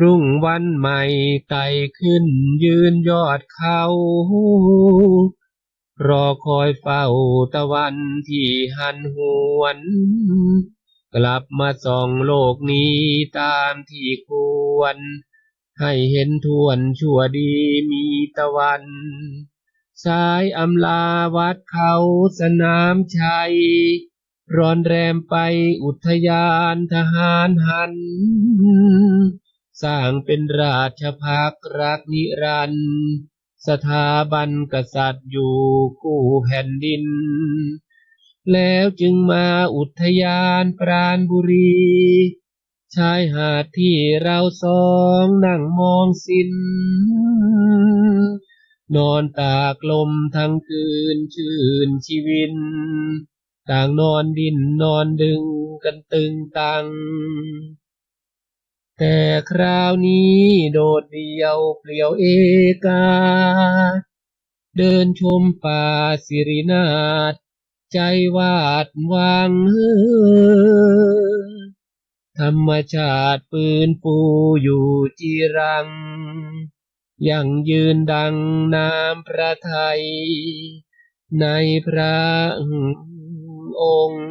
รุ่งวันใหม่ไต่ขึ้นยืนยอดเขา รอคอยเฝ้าตะวันที่หันหวน กลับมาส่องโลกนี้ตามที่ควร ให้เห็นทวนชั่วดีมีตะวันสายอำลาวัดเขาสนามชัย ร้อนแรมไปอุทยานทหารหัน สร้างเป็นราชพักรักนิรันดร์สถาบันกษัตริย์อยู่คู่แผ่นดิน แล้วจึงมาอุทยานปราณบุรี ชายหาดที่เราสองนั่งมองสิน นอนตากลมทั้งคืนชื่นชีวิน ต่างนอนดินนอนดึงกันตึงตัง แต่คราวนี้โดดเดี่ยวเปลี่ยวเอกา เดินชมป่าสิรินาถใจวาดวังธรรมชาติปืนปูอยู่จีรัง ยังยืนดังน้ำพระไทยในพระองค์